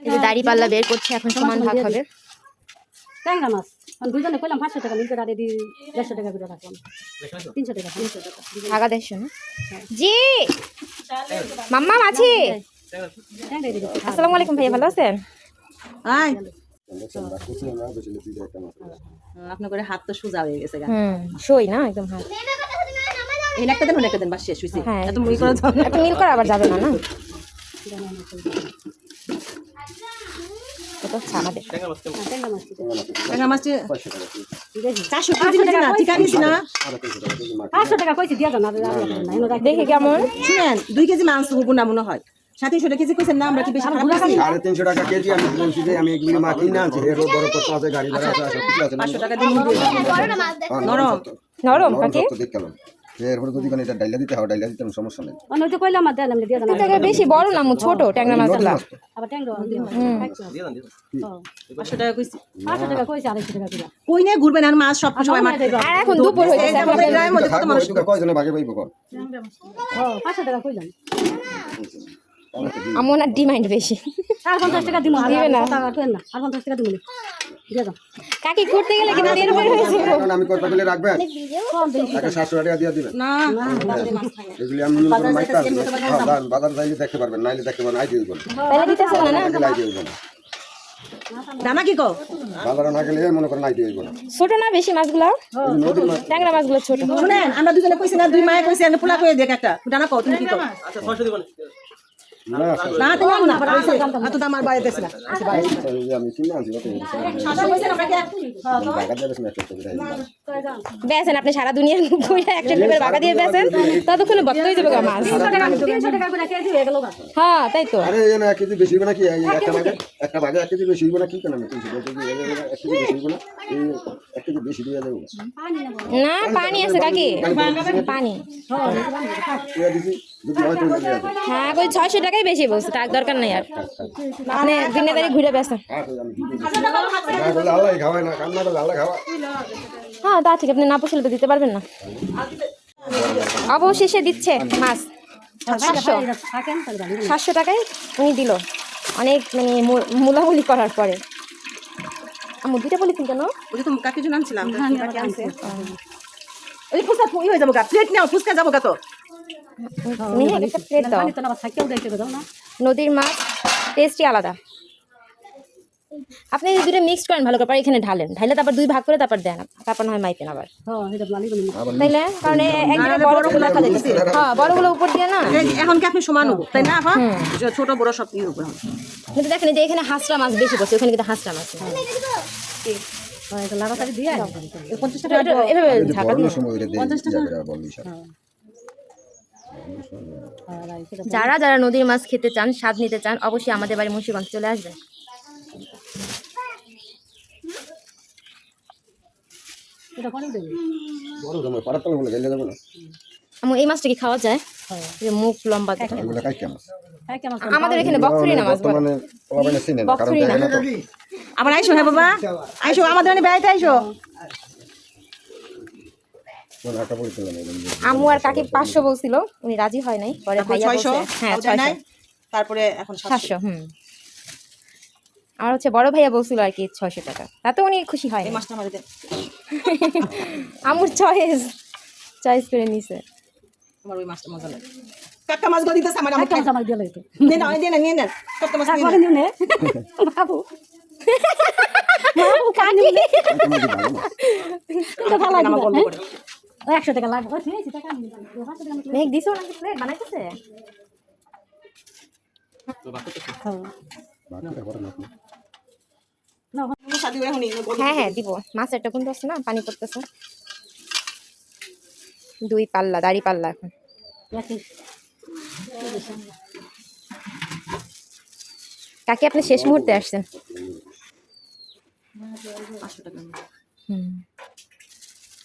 এই যে দাড়ি পাল্লা বের করছে এখন সমান ভাগ হবে। ট্যাংরা মাছ। আমি দুজনে কইলাম পাঁচশো টাকা মিল করে দিয়ে দেড়শো টাকা করে রাখলাম। তিনশো টাকা তিনশো টাকা। ভাগা দেড়শো না? জি! মাম্মা দিচ্ছি। আসসালামু আলাইকুম ভাইয়া ভালো আছেন? আয়। আপনার করে হাত তো সোজা হয়ে গেছে গা। হুম সই না একদম হ্যাঁ। এই একটা দিন একটা দিন বাস শেষ হয়েছে হ্যাঁ। এত মুই করে যাও না। এত মিল করা আবার যাবে না না? হচ্ছে আমাদের হ্যাঁ, মাছ। টাকা মাছটি চারশো কেজি না ঠিক আছে না পাঁচশো টাকা কইছি দিয়ে না, এনে কেমন শুনেন দুই কেজি মাংস গুনা মনে হয় সাথে ষোলো কেজি কইছেন না আমরা কি বেশি সাড়ে তিনশো টাকা কেজি আমি বলছি যে আমি এগুলি মা কিনে আনছি এর বড় কত আছে গাড়ি ভাড়া আছে সব কিছু আছে পাঁচশো টাকা দিয়ে হ্যাঁ, নরম। কাকি এরপরে যদি কোনো এটা ডাইলা দিতে হয় ডাইলা দিতে সমস্যা নেই। অন্য তো কইলাম আর দেন আমি দিয়ে যান এটা বেশি বড় না ছোট ট্যাংরা মাছগুলা আবার ট্যাংরা দিয়ে পাঁচশো টাকা কইছি। পাঁচশো টাকা কইছি আড়াইশো টাকা করে কই নিয়ে ঘুরবেন আর মাছ সব সময় আর এখন দুপুর হয়ে গেছে যে গ্রামের মধ্যে কত মানুষ কয়জনে ভাগে পাইব টাকা কইলাম। আমার না ডিমান্ড বেশি। আর পঞ্চাশ টাকা দিব দিবে না। আর পঞ্চাশ টাকা দিব কাকি ঘুরতে গেলে কিন্তু টের বের হয়েছে আমি কত পেলে রাখবেন? কম বেশি। একটা সাতশো টাকা দিয়ে দিবেন? না এগুলি আমি মূল করে মাইকা বাজার যাইলে দেখতে পারবেন নাইলে দেখতে পারবেন আই দিয়ে দেবেন তাহলে দিতেছে না না? আই দিয়ে দেবেন দানা কি কো? বাজারে না গেলে মনে করেন আই দিয়ে দেবেন ছোট না বেশি মাছগুলা? ট্যাংরা মাছগুলো ছোট। শুনেন আমরা দুজনে কইছি না দুই মায়ে কইছি আমি পোলা কই দেখ একটা। দানা কও তুমি কি কও? না না তুমি না এত দাম আর বাইরে না আমি কিনে আনছি কত সাতশো কইছেন আমরা কি টাকা দিয়ে বেশি একটা করে বেছেন আপনি সারা দুনিয়ার ঘুরে একটা বাগা দিয়ে বেছেন ততক্ষণে বক্ত হয়ে যাবে মাছ। হয়ে তাই তো। আরে না কেজি বেশি হইব না কি একটা ভাগে একটা ভাগে এক কেজি বেশি হইব না কি কেন আমি এক কেজি বেশি হইব না? এক কেজি বেশি দিয়ে দেবো না পানি আছে কাকি। পানি হয় হ্যাঁ কই ছয়শো টাকাই বেশি বলছে তার দরকার নাই আর। আপনি দুনিয়াদারি ঘুরে বেছেন হ্যাঁ তো বলে বলে তা ঠিক আপনি না পুষলে তো দিতে পারবেন না। অবশেষে দিচ্ছে মাছ। সাতশো। সাতশো টাকায় উনি দিল। অনেক মানে মূলামূলি করার পরে। আমি দুইটা বলেছেন কেন? ওই তুমি কাকি জন আনছিলাম ওই ফুচকা ই হয়ে যাব গা। প্লেট নাও ফুচকা যাব গা তো। একটা প্লেট দাও। নদীর মাছ টেস্টই আলাদা। আপনি এই দুটো মিক্স করেন ভালো করে এখানে ঢালেন। ঢালে তারপর দুই ভাগ করে তারপর দেন। তারপর না হয় মাইপেন আবার। হ্যাঁ। তাইলে কারণ একদিকে বড়গুলো দেখা যাচ্ছে হ্যাঁ বড়গুলো উপর দিয়ে না? এখন কি আপনি সমান হব? তাই না আপা? ছোট বড় সব হব। কিন্তু দেখেন যে এখানে হাঁসরা মাছ বেশি পড়ছে ওখানে কিন্তু হাঁসটা মাছ। হ্যাঁ, এটা লাগাতারি দিয়ে এই পঞ্চাশ টাকা এভাবে ঢাকা দিয়ে এটা দিয়ে যাবে আর বলবি সব যারা যারা নদীর মাছ খেতে চান স্বাদ নিতে চান অবশ্যই আমাদের বাড়ি মুন্সিগঞ্জ চলে আসবেন। আমার এই মাছটা কি খাওয়া যায়? যে মুখ লম্বা হ্যাঁ কেমন আমাদের এখানে বকফুরি না মাছ না আবার আইসো হ্যাঁ বাবা। আইসো আমাদের বেড়াইতে আইসো। কোন একটা পরিচালনা নেই আমু আর কাকি পাঁচশো বলছিল উনি রাজি হয় নাই পরে তারপর ছয়শো? হ্যাঁ ছয়শো। তারপরে এখন সাতশো। হুম। আমার হচ্ছে বড় ভাইয়া বলছিল আর কি ছয়শো টাকা। তাতে উনি খুশি হয় এই মাছটা আমাদের দেন। আমুর চয়েস চয়েস করে নিছে। আমার ওই মাছটা মজা লাগে। কাকা মাছগুলো দিতেছে আমার আমার আমার দিয়ে নিয়ে নেন নিয়ে নেন কত মাছ নিয়ে নে। বাবু। কানি ভালো লাগে ও একশো টাকা লাগবে। টাকা মেঘ দিছো নাকি প্লেট বানাইতেছে? হ্যাঁ। হ্যাঁ হ্যাঁ দিব। মাছ একটা কোন আছে না পানি পড়তেছে। দুই পাল্লা দাড়ি পাল্লা এখন। কাকি আপনি শেষ মুহূর্তে আসছেন। হুম।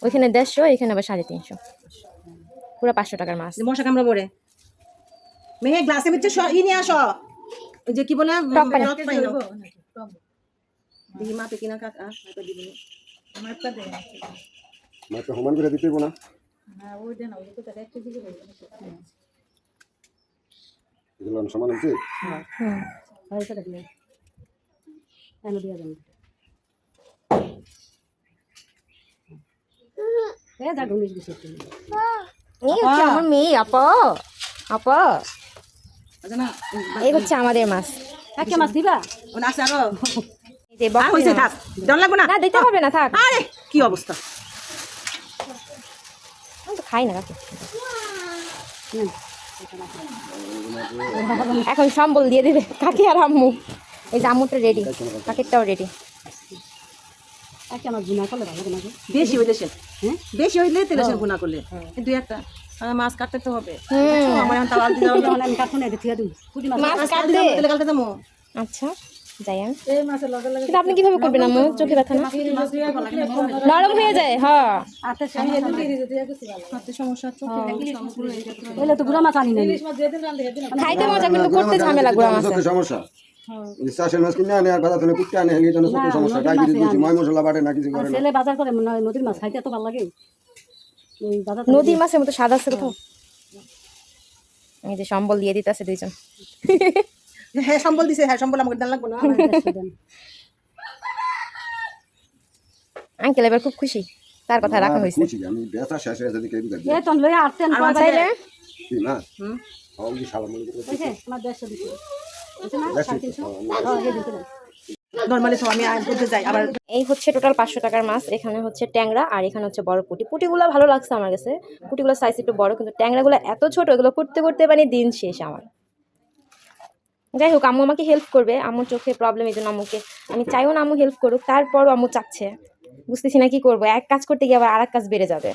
ওইখানে দেড়শো এখানে আবার সাড়ে তিনশো। পুরো পাঁচশো টাকার মাছ। মশা কামড়া পড়ে মেয়ে গ্লাসে স- ই নিয়ে আসো। ওই যে কি বলে? টক পানি। মাপে কিনা কাকা মাপে দিবি না। মাকে সমান করে দিতে হইবো না এগুলো সমান হচ্ছে টাকা দিয়ে কেন দিয়ে যাবেন আমার মেয়ে আপা? আপা? আচ্ছা এই হচ্ছে আমাদের মাছ। একটা মাছ দিবা? ও না আরও। যে আর হইছে থাক ডর লাগবে না? না দিতে হবে না থাক। আরে কি অবস্থা? আমি তো খাই না কাকে এখন সম্বল দিয়ে দেবে কাকি আর আম্মু। এই যে আম্মুটা রেডি কাকেরটাও রেডি একটা মাছ করলে ভালো লাগে বেশি হইলে সে হ্যাঁ? বেশি হইলে তেলে সে গুণা করলে। দুই একটা মাছ কাটতে তো হবে। আমার এখন তাওয়াল আমি দিই মাছ কাটতে তেলে আচ্ছা যাই আমি এই মাছের লগে লগে কিন্তু আপনি কীভাবে করবেন আম্মু? চোখে ব্যথা না? নরম হয়ে যায় হ্যাঁ হাতে সমস্যা চোখে সমস্যা এলে তো গুড়া মাছ খাইতে মজা কিন্তু করতে ঝামেলা গুড়া মাছে সমস্যা। চাষের মাছ কিনে আনে আর কথা শুনে কুটতে আনে এই জন্য চোখে সমস্যা। ডায়াবেটিস দিয়েছি? ময় মশলা বাটে না কিছু করে ছেলে বাজার করে মনে হয় নদীর মাছ খাইতে এত ভালো লাগে নদীর মাছের মতো স্বাদ আছে কোথাও? এই যে সম্বল দিয়ে দিতে আছে দুইজন। হ্যাঁ সম্বল দিছে হ্যাঁ সম্বল আমাকে দেন লাগবো না। আঙ্কেল এবার খুব খুশি। তার কথা রাখা হয়েছে। খুশি আমি ব্যথা শেষ হয়ে তন আটতেন চাইলে কি হুম। কি আমার হ্যাঁ এই নর্মালি সব আমি আয় যাই। আবার এই হচ্ছে টোটাল পাঁচশো টাকার মাছ এখানে হচ্ছে ট্যাংরা আর এখানে হচ্ছে বড় পুটি। পুটিগুলো ভালো লাগছে আমার কাছে। পুটিগুলো সাইজ একটু বড় কিন্তু ট্যাংরাগুলো এত ছোট এগুলো করতে করতে মানে দিন শেষ আমার। যাই হোক আম্মু আমাকে হেল্প করবে। আম্মুর চোখে প্রবলেম এই জন্য আম্মুকে আমি চাইও না আম্মু হেল্প করুক তারপরও আম্মু চাচ্ছে। বুঝতেছি না কি করব। এক কাজ করতে গিয়ে আবার আর এক কাজ বেড়ে যাবে।